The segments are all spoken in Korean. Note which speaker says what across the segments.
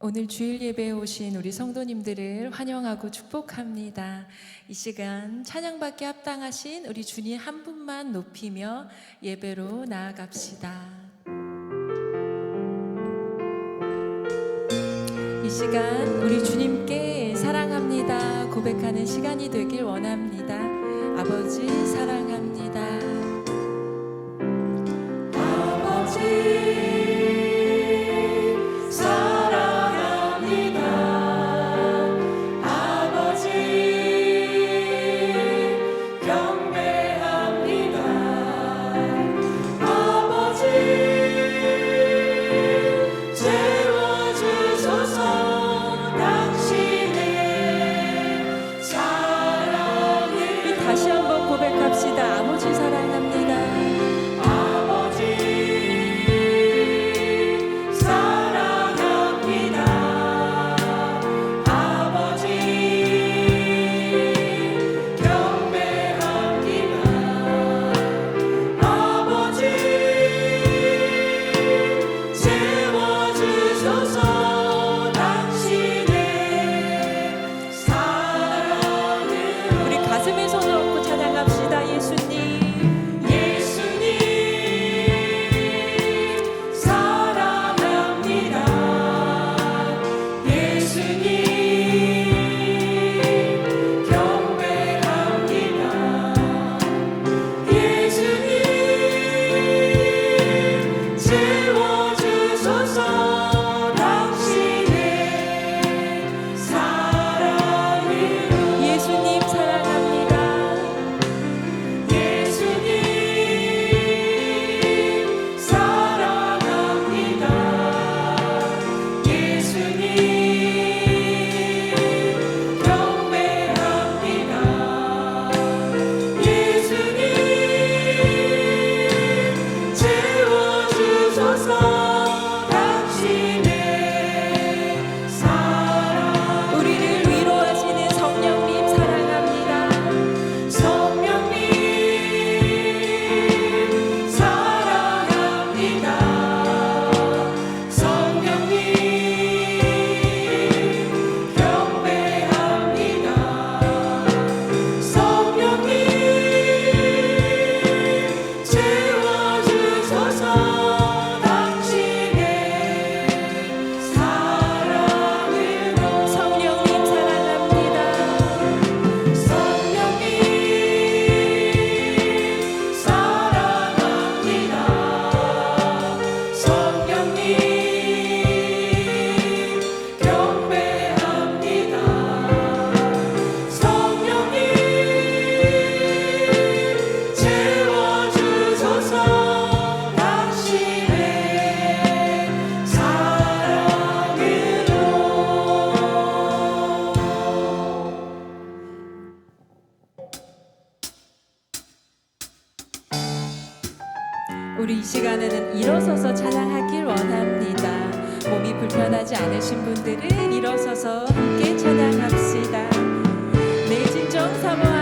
Speaker 1: 오늘 주일 예배에 오신 우리 성도님들을 환영하고 축복합니다. 이 시간 찬양받기 합당하신 우리 주님 한 분만 높이며 예배로 나아갑시다. 이 시간 우리 주님께 사랑합니다 고백하는 시간이 되길 원합니다. 아버지 사랑합니다. 다시 우리 이 시간에는 일어서서 찬양하길 원합니다. 몸이 불편하지 않으신 분들은 일어서서 함께 찬양합시다. 내 진정 사모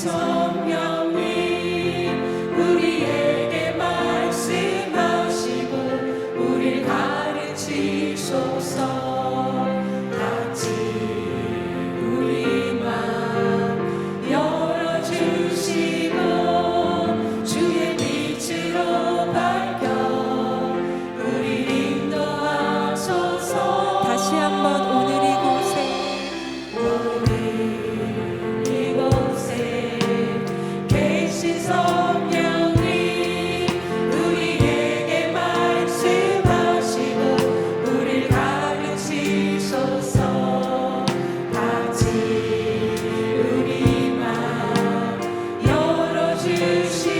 Speaker 1: 성령이여 주시